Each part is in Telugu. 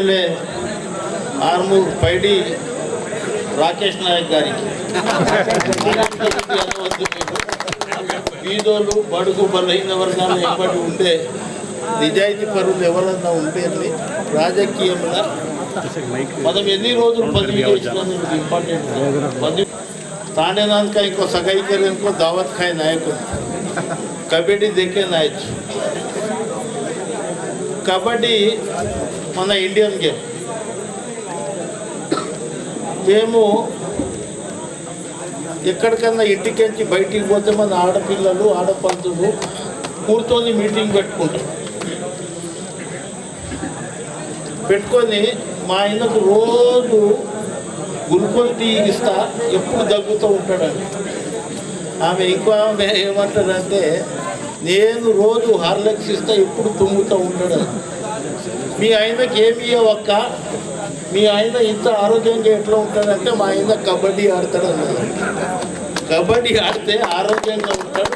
ఎమ్మెల్యే ఆర్మూర్ పైడి రాకేష్ నాయక్ గారికి. బీదోలు బడుగు బలహీన వర్గాలు ఎప్పటి ఉంటే నిజాయితీ పరులు ఎవరన్నా ఉంటే రాజకీయంలో మనం ఎన్ని రోజులు పదవి చేసినా ఇంపార్టెంట్. పదవి తానేదానికా ఇంకో సగైకర్యకో దావత్ ఖాయ్ నాయకుడు. కబడ్డీ దేకే నాయకు. కబడ్డీ మన ఇండియన్ గేమ్ మేము ఎక్కడికన్నా ఇంటికెంచి బయటికి పోతే మన ఆడపిల్లలు ఆడపడుతులు కూర్చొని మీటింగ్ పెట్టుకుంటాం. పెట్టుకొని మా ఆయనకు రోజు గ్లూకోజ్ టీ ఇస్తా ఎప్పుడు దగ్గుతూ ఉంటాడని ఆమె ఇంకో ఆమె ఏమంటాడంటే నేను రోజు హార్లెక్స్ ఇస్తా ఎప్పుడు తుమ్ముతూ ఉంటాడు. మీ ఆయనకి ఏమి ఇవ్వక్క మీ ఆయన ఇంత ఆరోగ్యంగా ఎట్లా ఉంటాడంటే మా ఆయన కబడ్డీ ఆడతాడు అన్నారు కబడ్డీ ఆడితే ఆరోగ్యంగా ఉంటాడు.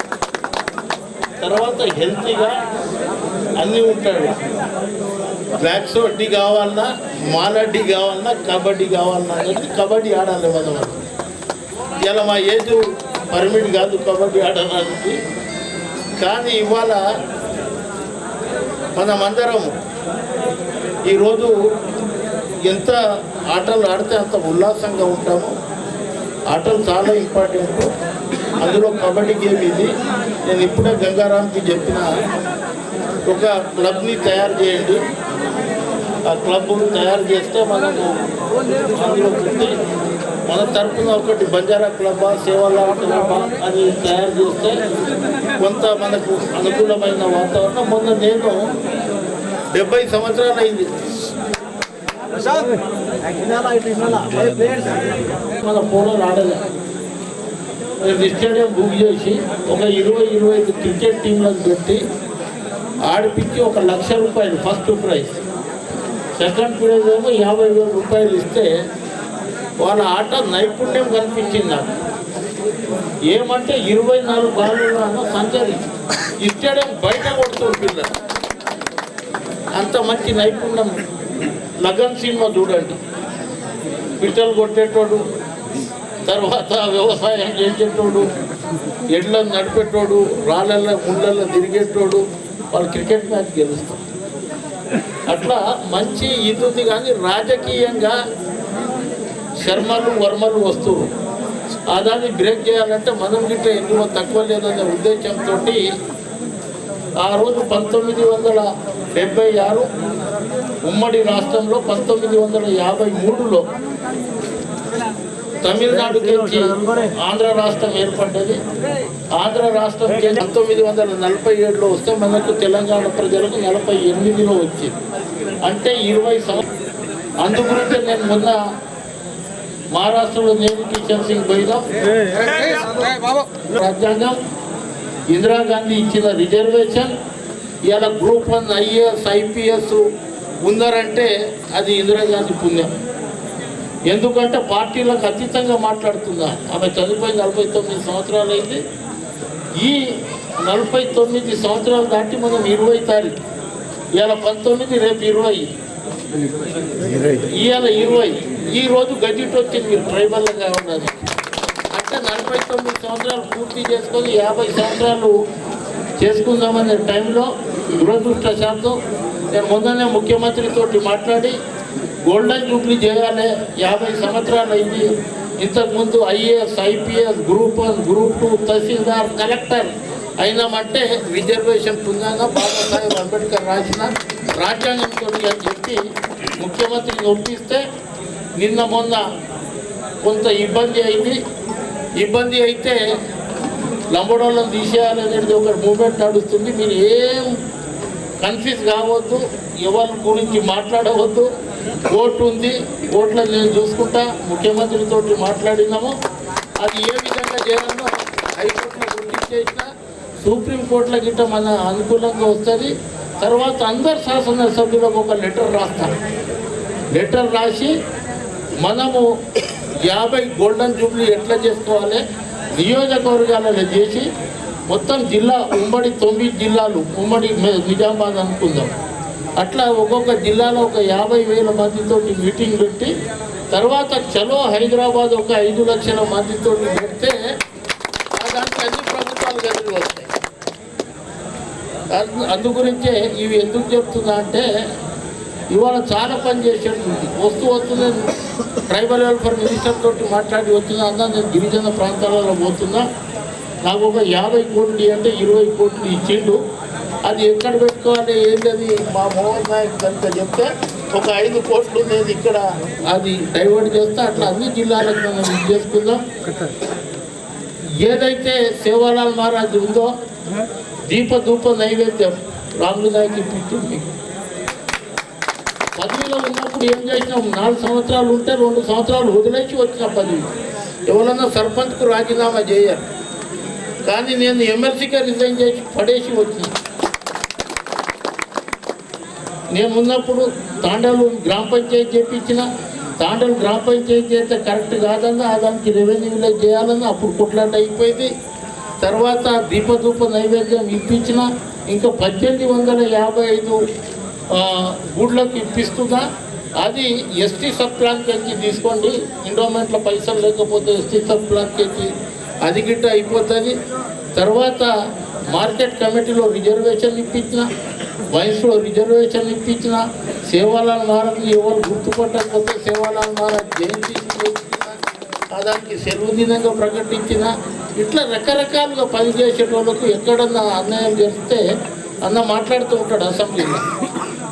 తర్వాత హెల్తీగా అన్నీ ఉంటాడు. బ్లాక్స్ వడ్డీ కావాలన్నా మాలడ్డీ కావాలన్నా కబడ్డీ కావాలన్నా అనేది కబడ్డీ ఆడాలి మనం. ఇలా మా ఏజ్ పర్మిట్ కాదు కబడ్డీ ఆడడానికి. కానీ ఇవాళ మనమందరం ఈరోజు ఎంత ఆటలు ఆడితే అంత ఉల్లాసంగా ఉంటాము. ఆటలు చాలా ఇంపార్టెంట్. అందులో కబడ్డీ గేమ్ ఇది. నేను ఇప్పుడే గంగారాంకి చెప్పిన ఒక క్లబ్ని తయారు చేయండి. ఆ క్లబ్ తయారు చేస్తే మనము అందులో పెట్టి మన తరఫున ఒకటి బంజారా క్లబ్బా సేవల క్లబ్బా అది తయారు చేస్తే కొంత మనకు అనుకూలమైన వాతావరణం. మొన్న నేను డెబ్బై సంవత్సరాలు అయింది. మన పోరాలు ఆడలే స్టేడియం బుక్ చేసి ఒక ఇరవై ఇరవై ఐదు క్రికెట్ టీంలను పెట్టి ఆడిపించి ఒక లక్ష రూపాయలు ఫస్ట్ ప్రైజ్. సెకండ్ ప్రైజ్ ఏమో యాభై వేల రూపాయలు ఇస్తే వాళ్ళ ఆట నైపుణ్యం కనిపించింది నాకు ఏమంటే ఇరవై నాలుగు బాలు సంచరి ఈ స్టేడియం బయట కొడుతుంది పిల్లలు అంత మంచి నైపుణ్యం లగన్ సినిమా చూడండి. పిట్టలు కొట్టేటోడు తర్వాత వ్యవసాయం చేసేటోడు ఎడ్లను నడిపేటోడు రాళ్ళల్లో ముళ్ళల్లో తిరిగేటోడు వాళ్ళు క్రికెట్ మ్యాచ్ గెలుస్తారు. అట్లా మంచి ఇది ఉంది కానీ రాజకీయంగా శర్మలు వర్మలు వస్తువు ఆ దాన్ని బ్రేక్ చేయాలంటే మనం గిట్ట ఎందుకు తక్కువ లేదనే ఉద్దేశంతో ఆ రోజు పంతొమ్మిది వందల డెబ్బై ఆరు ఉమ్మడి రాష్ట్రంలో పంతొమ్మిది వందల యాభై మూడులో తమిళనాడుకి ఆంధ్ర రాష్ట్రం ఏర్పడ్డది. ఆంధ్ర రాష్ట్రం పంతొమ్మిది వందల నలభై ఏడులో వస్తే మనకు తెలంగాణ ప్రజలకు నలభై ఎనిమిదిలో వచ్చింది. అంటే ఇరవై సంవత్సరం అందు గురించి నేను మొన్న మహారాష్ట్రలో నేను కిషన్ సింగ్ పోయినాం. రాజ్యాంగం ఇందిరాగాంధీ ఇచ్చిన రిజర్వేషన్ ఇవాళ గ్రూప్ వన్ ఐఏఎస్ ఐపీఎస్ ఉన్నారంటే అది ఇందిరాగాంధీ పుణ్యం. ఎందుకంటే పార్టీలకు అతీతంగా మాట్లాడుతుందా? ఆమె చనిపోయి నలభై తొమ్మిది సంవత్సరాలు అయింది. ఈ నలభై తొమ్మిది సంవత్సరాలు దాటి మనం ఇరవై తారీఖు ఇవాళ పంతొమ్మిది రేపు ఇరవై. ఇవాళ ఇరవై. ఈ రోజు గజెట్ వచ్చింది మీరు ట్రైబల్గా ఉన్నది అంటే నలభై తొమ్మిది సంవత్సరాలు పూర్తి చేసుకొని యాభై సంవత్సరాలు చేసుకుందామనే టైంలో దురదృష్టశాంతం నేను ముందనే ముఖ్యమంత్రితో మాట్లాడి గోల్డెన్ జూబ్లీ చేయాలి యాభై సంవత్సరాలు అయింది. ఇంతకుముందు IAS IPS group one group two తహసీల్దార్ కలెక్టర్ అయినామంటే రిజర్వేషన్ పుంజంగా బాబాసాహెబ్ అంబేద్కర్ రాసిన రాజ్యాంగంతో అని చెప్పి ముఖ్యమంత్రిని ఒప్పిస్తే నిన్న మొన్న కొంత ఇబ్బంది అయింది. ఇబ్బంది అయితే లంబడోళ్ళని తీసేయాలనేది ఒక మూమెంట్ నడుస్తుంది. మీరు ఏం కన్ఫ్యూజ్ కావద్దు. ఎవరి గురించి మాట్లాడవద్దు. ఓటు ఉంది. కోర్టులో నేను చూసుకుంటా. ముఖ్యమంత్రితో మాట్లాడినాము. అది ఏ విధంగా చేయాలో హైకోర్టులో గుర్తించేసిన సుప్రీంకోర్టులో గిట్ట మన అనుకూలంగా వస్తుంది. తర్వాత అందరు శాసనసభ్యులకు ఒక లెటర్ రాస్తాం లెటర్ రాసి మనము యాభై గోల్డెన్ జూబ్లీ ఎట్లా చేసుకోవాలి? నియోజకవర్గాలలో చేసి మొత్తం జిల్లా ఉమ్మడి తొమ్మిది జిల్లాలు ఉమ్మడి నిజామాబాద్ అనుకుందాం. అట్లా ఒక్కొక్క జిల్లాలో ఒక యాభై వేల మందితో మీటింగ్ పెట్టి తర్వాత చలో హైదరాబాద్ ఒక ఐదు లక్షల మందితో పెడితే దానికి అన్ని ప్రభుత్వాలు కలిగి వస్తాయి. అందు- అందు గురించే ఇవి ఎందుకు చెప్తున్నా అంటే ఇవాళ చాలా పని చేసేటుంది వస్తూ వస్తుంది ట్రైబల్ వెల్ఫేర్ మినిస్టర్ తోటి మాట్లాడి వచ్చిందా అన్న నేను గిరిజన ప్రాంతాలలో పోతున్నా. నాకు ఒక యాభై కోట్లు అంటే ఇరవై కోట్లు ఇచ్చిండు. అది ఎక్కడ పెట్టుకోవాలి ఏంటది? మా మోహన్ నాయక్ కనుక చెప్తే ఒక ఐదు కోట్లు నేను ఇక్కడ అది డైవర్ట్ చేస్తే అట్లా అన్ని జిల్లాలకు మనం ఇది చేసుకుందాం. ఏదైతే సేవాలాల్ మహారాజ్ ఉందో దీప ధూప నైవేద్యం రాములు నాయకి పదవిలో ఉన్నప్పుడు ఏం చేసినాం నాలుగు సంవత్సరాలు ఉంటే రెండు సంవత్సరాలు వదిలేసి వచ్చిన పదవి ఎవరన్నా సర్పంచ్కు రాజీనామా చేయాలి. కానీ నేను ఎమ్మెల్సీగా రిజైన్ చేసి పడేసి వచ్చిన. నేను ఉన్నప్పుడు తాండలు గ్రామ పంచాయతీ చేపించిన. తాండలు గ్రామ పంచాయతీ చేస్తే కరెక్ట్ కాదన్న దానికి రెవెన్యూ విలేజ్ చేయాలన్న అప్పుడు కొట్లాట అయిపోయింది. తర్వాత దీపధూప నైవేద్యం ఇప్పించిన. ఇంకా పద్దెనిమిది వందల యాభై ఐదు గుడ్లకు ఇప్పిస్తున్నా. అది ఎస్టీ సబ్ ప్లాన్ తీసుకోండి. ఇండోమెంట్లో పైసలు లేకపోతే ఎస్టీ సబ్ ప్లాన్ అది గిట్ట అయిపోతుంది. తర్వాత మార్కెట్ కమిటీలో రిజర్వేషన్ ఇప్పించిన వయసులో రిజర్వేషన్ ఇప్పించిన సేవాలాల్ మహారాజ్ ఎవరు గుర్తుపట్టకపోతే సేవాలాల్ మహారాజ్ జయంతి ఆ దానికి సెలవు దినంగా ప్రకటించిన ఇట్లా రకరకాలుగా పనిచేసేటోళ్ళకు ఎక్కడన్నా అన్యాయం చేస్తే అన్న మాట్లాడుతూ ఉంటాడు అసెంబ్లీలో.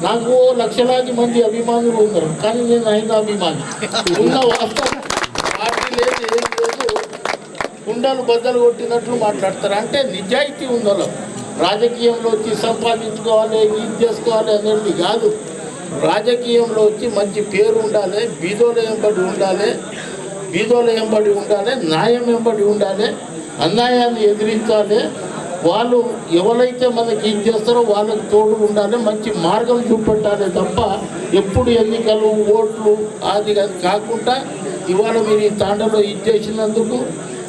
నాకు లక్షలాది మంది అభిమానులు ఉన్నారు. కానీ నేను ఆయన అభిమాని. ఉన్న వాస్తవం. పార్టీ లేదు ఏం లేదు. కుండలు బద్దలు కొట్టినట్లు మాట్లాడతారు. అంటే నిజాయితీ ఉందో రాజకీయంలో వచ్చి సంపాదించుకోవాలి ఇది చేసుకోవాలి అనేది కాదు. రాజకీయంలో వచ్చి మంచి పేరు ఉండాలి బీదోల ఎంబడి ఉండాలి బీదోల ఎంబడి ఉండాలి న్యాయం ఎంబడి ఉండాలి అన్యాయాన్ని ఎదిరించాలి వాళ్ళు ఎవరైతే మనకి ఇది చేస్తారో వాళ్ళకి తోడు ఉండాలి మంచి మార్గం చూపెట్టాలి తప్ప ఎప్పుడు ఎన్నికలు ఓట్లు అది కాకుండా ఇవాళ మీరు ఈ తాండలో ఇది చేసినందుకు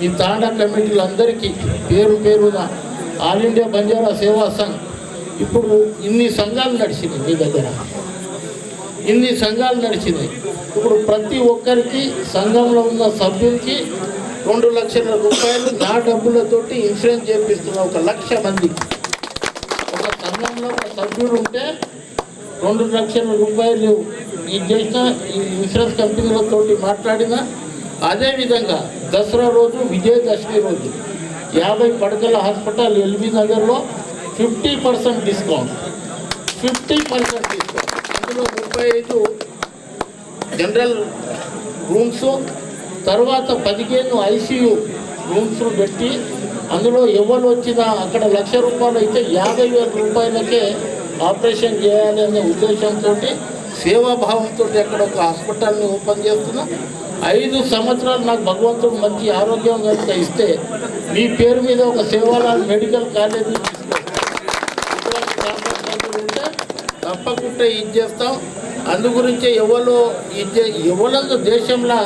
ఈ తాండా కమిటీలందరికీ పేరు పేరున ఆల్ ఇండియా బంజారా సేవా సంఘ్ ఇప్పుడు ఇన్ని సంఘాలు నడిచినాయి మీ దగ్గర. ఇన్ని సంఘాలు నడిచినాయి. ఇప్పుడు ప్రతి ఒక్కరికి సంఘంలో ఉన్న సభ్యులకి రెండు లక్షల రూపాయలు నా డబ్బులతోటి ఇన్సూరెన్స్ చేపిస్తున్నా ఒక లక్ష మందికి ఒక సంఘంలో ఒక సభ్యుడు ఉంటే రెండు లక్షల రూపాయలు ఇది చేసిన ఈ ఇన్సూరెన్స్ కంపెనీలతోటి మాట్లాడిన అదేవిధంగా దసరా రోజు విజయదశమి రోజు యాభై పడకల హాస్పిటల్ ఎల్బీ నగర్లో fifty percent discount. Fifty percent discount. అందులో ముప్పై ఐదు జనరల్ రూమ్స్ తర్వాత పదిహేను ఐసీయూ రూమ్స్ పెట్టి అందులో ఎవరు వచ్చినా అక్కడ లక్ష రూపాయలు అయితే యాభై వేల రూపాయలకే ఆపరేషన్ చేయాలి అనే ఉద్దేశంతో సేవాభావంతో అక్కడ ఒక హాస్పిటల్ని ఓపెన్ చేస్తున్నాం. ఐదు సంవత్సరాలు నాకు భగవంతుడు మంచి ఆరోగ్యం కనుక ఇస్తే మీ పేరు మీద ఒక సేవాలాల్ మెడికల్ కాలేజీ ఉంటే తప్పకుండా ఇది చేస్తాం. అందు గురించే ఎవరో ఇది ఎవరందు దేశంలో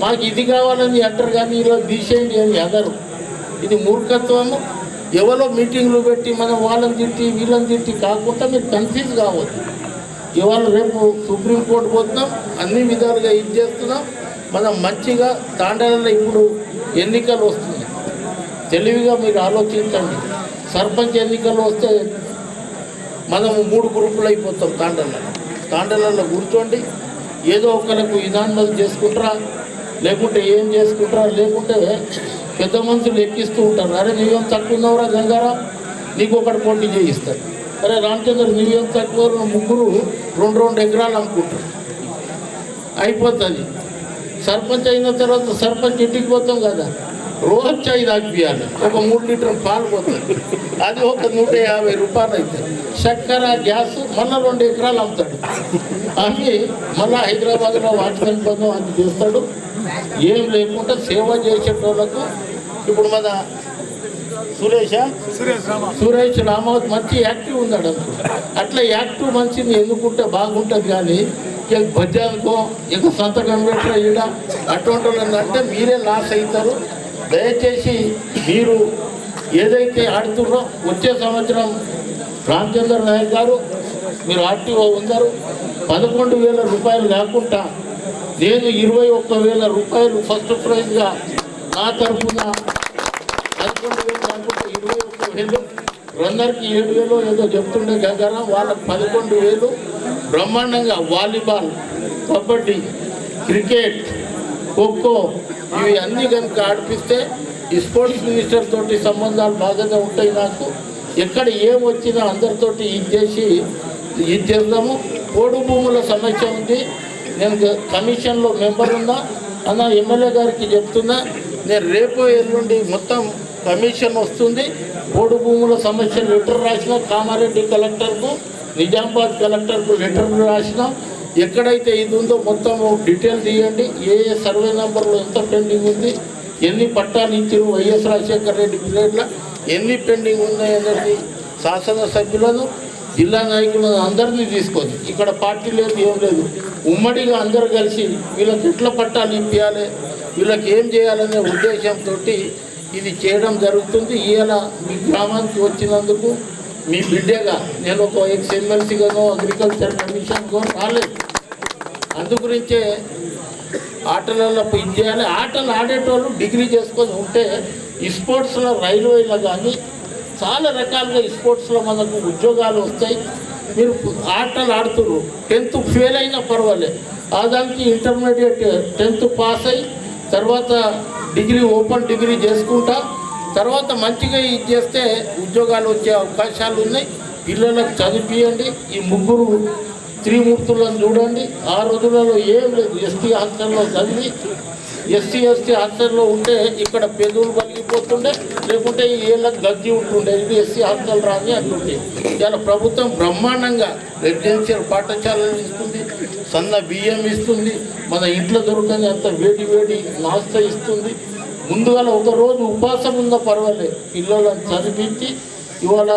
మాకు ఇది కావాలని అంటారు కానీ ఇలా తీసేయండి అని అదరు ఇది మూర్ఖత్వము. ఎవరో మీటింగ్లు పెట్టి మనం వాళ్ళని తిట్టి వీళ్ళని తిట్టి కాకుండా మీరు కన్ఫ్యూజ్ కావద్దు. ఇవాళ రేపు సుప్రీంకోర్టు పోతున్నాం. అన్ని విధాలుగా ఇది చేస్తున్నాం. మనం మంచిగా తాండాలలో ఇప్పుడు ఎన్నికలు వస్తున్నాయి. తెలివిగా మీరు ఆలోచించండి. సర్పంచ్ ఎన్నికలు వస్తే మనం మూడు గ్రూపులు అయిపోతాం తాండలలో తాండలలో కూర్చోండి. ఏదో ఒకరికి విధానం చేసుకుంటారా? లేకుంటే ఏం చేసుకుంటారా? లేకుంటే పెద్ద మనుషులు ఎక్కిస్తూ ఉంటారు. అరే నీవేం తక్కువ ఉన్నావురా గంగారా? నీకు ఒకటి పోటీ చేయిస్తారు. అరే రామచంద్ర నీవేం తక్కువ ముగ్గురు రెండు రెండు ఎకరాలు అమ్ముకుంటారు. అయిపోతుంది. సర్పంచ్ అయిన తర్వాత సర్పంచ్ ఇంటికి పోతాం కదా. రోజు చాయ్ తాగిపియాలి ఒక మూడు లీటర్ పాలు పోతుంది అది ఒక నూట యాభై రూపాయలు అవుతుంది. చక్కెర గ్యాస్ మళ్ళీ రెండు ఎకరాలు అమ్ముతాడు. అవి మళ్ళీ హైదరాబాద్లో వాచ్మెన్ పదం అది చేస్తాడు. ఏం లేకుండా సేవ చేసేటోళ్ళకు ఇప్పుడు మన సురేష సురేష్ రామవత్ మంచి యాక్టివ్ ఉన్నాడు అట్లా యాక్టివ్ మనిషిని ఎన్నుకుంటే బాగుంటుంది కానీ ఇక ఇక సంతకం పెట్టిన ఈడ అటువంటి అంటే మీరే లాస్ అవుతారు దయచేసి మీరు ఏదైతే ఆడుతున్నారో వచ్చే సంవత్సరం రామచంద్ర నాయక్ గారు మీరు ఆర్టీఓ ఉన్నారు. పదకొండు వేల రూపాయలు కాకుండా నేను ఇరవై ఒక్క వేల రూపాయలు ఫస్ట్ ప్రైజ్గా నా తరఫున పదకొండు వేలు కాకుండా ఇరవై ఒక్క వేలు రన్నర్కి ఏడు వేలు ఏదో చెప్తుండే గంగారాం వాళ్ళకి పదకొండు వేలు బ్రహ్మాండంగా వాలీబాల్ కబడ్డీ క్రికెట్ ఖోఖో ఇవి అన్నీ కనుక ఆడిపిస్తే ఈ స్పోర్ట్స్ మినిస్టర్ తోటి సంబంధాలు బాగానే ఉంటాయి నాకు. ఎక్కడ ఏం వచ్చినా అందరితోటి ఇది చేసి ఇది చేద్దాము. పోడు భూముల సమస్య ఉంది. నేను కమిషన్లో మెంబర్ ఉందా? అన్న ఎమ్మెల్యే గారికి చెప్తున్నా నేను రేపు ఎల్లుండి మొత్తం కమిషన్ వస్తుంది. ఓడు భూముల సమస్య లెటర్ రాసిన కామారెడ్డి కలెక్టర్కు నిజామాబాద్ కలెక్టర్కు లెటర్ రాసిన ఎక్కడైతే ఇది ఉందో మొత్తం డీటెయిల్ తీయండి. ఏ సర్వే నెంబర్లో ఎంత పెండింగ్ ఉంది ఎన్ని పట్టాలు ఇచ్చారు వైఎస్ రాజశేఖర రెడ్డి పీరియడ్లో ఎన్ని పెండింగ్ ఉన్నాయనేది శాసనసభ్యులను జిల్లా నాయకులను అందరినీ తీసుకొని ఇక్కడ పార్టీ లేదు ఏం లేదు. ఉమ్మడిగా అందరు కలిసి వీళ్ళకి ఎట్లా పట్టాలు ఇప్పించాలి వీళ్ళకి ఏం చేయాలనే ఉద్దేశంతో ఇది చేయడం జరుగుతుంది. ఇవాళ మీ గ్రామానికి వచ్చినందుకు మీ బిడ్డగా నేను ఒక ఎక్స్ ఎమ్మెల్సీగానో అగ్రికల్చర్ కమిషన్కో రాలేదు. అందుగురించే ఆటలలో ఇది చేయాలి. ఆటలు ఆడేటోళ్ళు డిగ్రీ చేసుకొని ఉంటే ఈ స్పోర్ట్స్లో రైల్వేలో కానీ చాలా రకాలుగా ఈ స్పోర్ట్స్లో మనకు ఉద్యోగాలు వస్తాయి. మీరు ఆటలు ఆడుతుర్రు. టెన్త్ ఫెయిల్ అయినా పర్వాలేదు ఆ దానికి ఇంటర్మీడియట్ టెన్త్ పాస్ అయ్యి తర్వాత డిగ్రీ ఓపెన్ డిగ్రీ చేసుకుంటా. తర్వాత మంచిగా ఇది చేస్తే ఉద్యోగాలు వచ్చే అవకాశాలు ఉన్నాయి. పిల్లలకు చదివించండి ఈ ముగ్గురు త్రిమూర్తులను చూడండి. ఆ రోజులలో ఏం లేదు. ఎస్టీ హాస్టల్లో చదివి ఎస్సీ ఎస్టీ హాస్టల్లో ఉంటే ఇక్కడ పెదవులు పలిగిపోతుండే లేకుంటే ఈ ఏళ్ళకి గజ్జి ఉంటుండే. ఇది ఎస్సీ హాస్టల్ రాని అంటుండే ఇలా ప్రభుత్వం బ్రహ్మాండంగా రెసిడెన్షియల్ పాఠశాలలు ఇస్తుంది సన్న బియ్యం ఇస్తుంది మన ఇంట్లో దొరకని అంత వేడి వేడి నాస్త ఇస్తుంది. ముందుగా ఒక రోజు ఉపవాసం ఉందో పర్వాలేదు పిల్లలను చదివించి ఇవాళ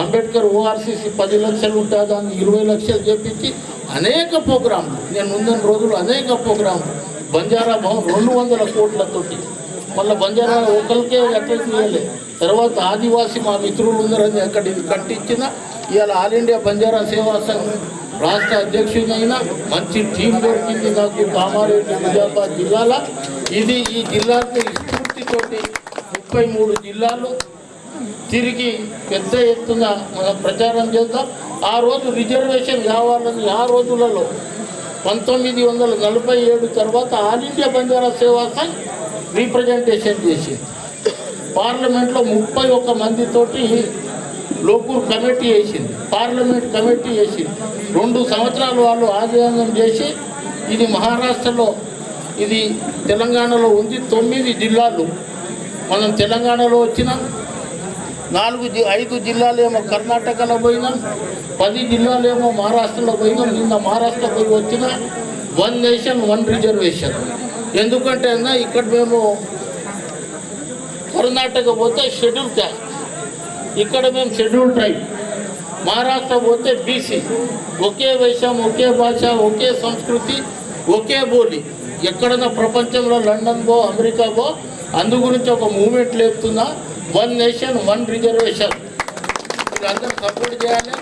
అంబేద్కర్ ఓఆర్సీసీ పది లక్షలు ఉంటుంది దాన్ని ఇరవై లక్షలు చేపించి అనేక ప్రోగ్రాంలు. నేను ముందని రోజులు అనేక ప్రోగ్రాంలు. బంజారా భవన్ రెండు వందల కోట్లతోటి. మళ్ళీ బంజారా ఒకరికే ఎట్లా చేయలే తర్వాత ఆదివాసి మా మిత్రులు ఉన్నారని అక్కడ ఇది కట్టించిన ఇవాళ ఆల్ ఇండియా బంజారా సేవా సంఘం రాష్ట్ర అధ్యక్షుడైన మంచి టీం దొరికింది నాకు కామారెడ్డి నిజామాబాద్ జిల్లాల. ఇది ఈ జిల్లాకి స్ఫూర్తితోటి ముప్పై మూడు జిల్లాలు తిరిగి పెద్ద ఎత్తున మనం ప్రచారం చేద్దాం. ఆ రోజు రిజర్వేషన్ కావాలని ఆ రోజులలో పంతొమ్మిది వందల నలభై ఏడు తర్వాత ఆల్ ఇండియా బంజారా సేవా సంఘ్ రీప్రజెంటేషన్ చేసింది. పార్లమెంట్లో ముప్పై ఒక్క మందితోటి లోకూర్ కమిటీ వేసింది. పార్లమెంట్ కమిటీ వేసింది. రెండు సంవత్సరాలు వాళ్ళు ఆధ్వర్యం చేసి ఇది మహారాష్ట్రలో ఇది తెలంగాణలో ఉంది. తొమ్మిది జిల్లాలు. మనం తెలంగాణలో వచ్చినాం. నాలుగు జి ఐదు జిల్లాలేమో కర్ణాటకలో పోయినాం పది జిల్లాలేమో మహారాష్ట్రలో పోయినాం నిన్న మహారాష్ట్ర పోయి వచ్చిన వన్ నేషన్ వన్ రిజర్వేషన్. ఎందుకంటే అన్న ఇక్కడ మేము కర్ణాటక పోతే షెడ్యూల్ క్యాస్ట్. ఇక్కడ మేము షెడ్యూల్ ట్రైబ్. మహారాష్ట్ర పోతే బీసీ. ఒకే వేషం ఒకే భాష ఒకే సంస్కృతి ఒకే బోలి. ఎక్కడన్నా ప్రపంచంలో లండన్ పో అమెరికా పో అందు గురించి ఒక మూమెంట్ లేపుతున్నా. వన్ నేషన్ వన్ రిజర్వేషన్ అందరూ సపోర్ట్ చేయాలి.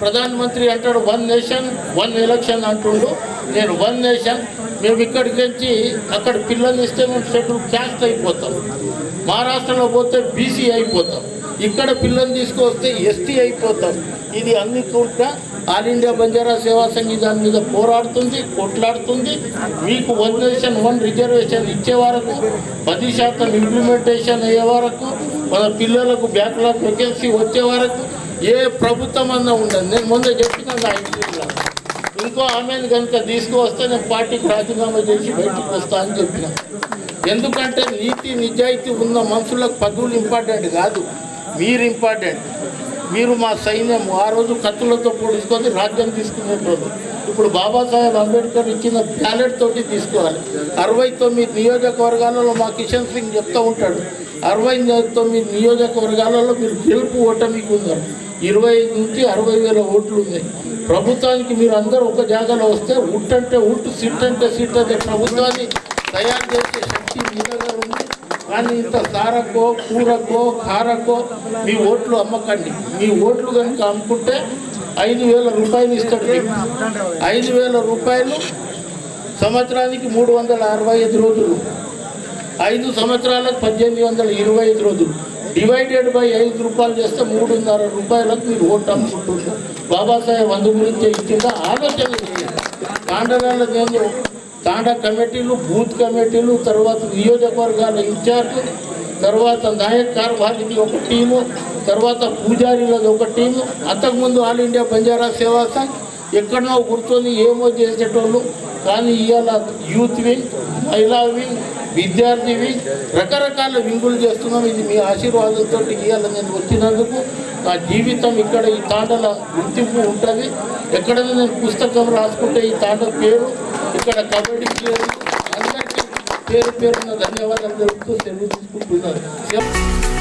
ప్రధానమంత్రి అంటాడు వన్ నేషన్ వన్ ఎలక్షన్ అంటుండు. నేను వన్ నేషన్ మేము ఇక్కడికి వచ్చి అక్కడ పిల్లల్ని ఇస్తే మేము షెడ్యూల్ క్యాస్ట్ అయిపోతాం. మహారాష్ట్రలో పోతే బీసీ అయిపోతాం. ఇక్కడ పిల్లల్ని తీసుకొస్తే ఎస్టీ అయిపోతాం ఇది అన్ని కూడా ఆల్ ఇండియా బంజారా సేవా సంఘి దాని మీద పోరాడుతుంది కొట్లాడుతుంది. మీకు వన్ నేషన్ వన్ రిజర్వేషన్ ఇచ్చే వరకు పది శాతం ఇంప్లిమెంటేషన్ అయ్యే వరకు మన పిల్లలకు బ్యాక్లాగ్ వేకెన్సీ వచ్చే వరకు ఏ ప్రభుత్వం అన్నా ఉండదు. నేను ముందే చెప్పిన నా ఇంకో ఆమెను కనుక తీసుకువస్తే నేను పార్టీకి రాజీనామా చేసి బయటకు వస్తా అని చెప్పిన. ఎందుకంటే నీతి నిజాయితీ ఉన్న మనుషులకు పదవులు ఇంపార్టెంట్ కాదు. మీరు ఇంపార్టెంట్ మీరు మా సైన్యం ఆ రోజు కత్తులతో పొడుచుకొని రాజ్యం తీసుకునేటోళ్ళు ఇప్పుడు బాబాసాహెబ్ అంబేద్కర్ ఇచ్చిన బ్యాలెట్ తోటి తీసుకోవాలి. అరవై తొమ్మిది నియోజకవర్గాలలో మా కిషన్ సింగ్ చెప్తూ ఉంటాడు. అరవై తొమ్మిది నియోజకవర్గాలలో మీరు గెలుపు ఓటమికి ఉన్నారు. ఇరవై నుంచి అరవై వేల ఓట్లు ఉన్నాయి. ప్రభుత్వానికి మీరు అందరూ ఒక జాగాలో వస్తే ఉట్ అంటే ఉట్ సిట్ అంటే సిట్ అనే ప్రభుత్వాన్ని తయారు చేసే శక్తి మీద ఉంది. కానీ ఇంత సారకో కూరకో కారకో మీ ఓట్లు అమ్మకండి. మీ ఓట్లు కనుక అమ్ముకుంటే ఐదు వేల రూపాయలు ఇస్తాడు ఐదు వేల రూపాయలు సంవత్సరానికి మూడు వందల అరవై ఐదు రోజులు. ఐదు సంవత్సరాలకు పద్దెనిమిది వందల ఇరవై ఐదు రోజులు. డివైడెడ్ బై ఐదు రూపాయలు చేస్తే మూడున్నర రూపాయలకు మీరు ఓటు అమ్ముకుంటున్నారు. బాబాసాహెబ్ అందు గురించి ఇచ్చిందా? ఆలోచన చేయండి దేవుడు తాండా కమిటీలు బూత్ కమిటీలు తర్వాత నియోజకవర్గాల ఇన్ఛార్జ్ తర్వాత నాయక్ కార్వాలిది ఒక టీము తర్వాత పూజారీలది ఒక టీము. అంతకుముందు ఆల్ ఇండియా బంజారా సేవా సంఘ్ ఎక్కడో కూర్చొని ఏమో చేసేటోళ్ళు. కానీ ఇవాళ యూత్ వింగ్ మహిళా వింగ్ విద్యార్థి వింగ్ రకరకాల వింగులు చేస్తున్నాం. ఇది మీ ఆశీర్వాదంతో ఇవాళ నేను వచ్చినందుకు నా జీవితం ఇక్కడ ఈ తాండల గుర్తింపు ఉంటుంది. ఎక్కడైనా నేను పుస్తకం రాసుకుంటే ఈ తాండ పేరు ఇక్కడ కబడ్డీ పేరు అందరికీ పేరు పేరున ధన్యవాదాలు తెలుపుతూ సెలవు తీసుకుంటున్నారు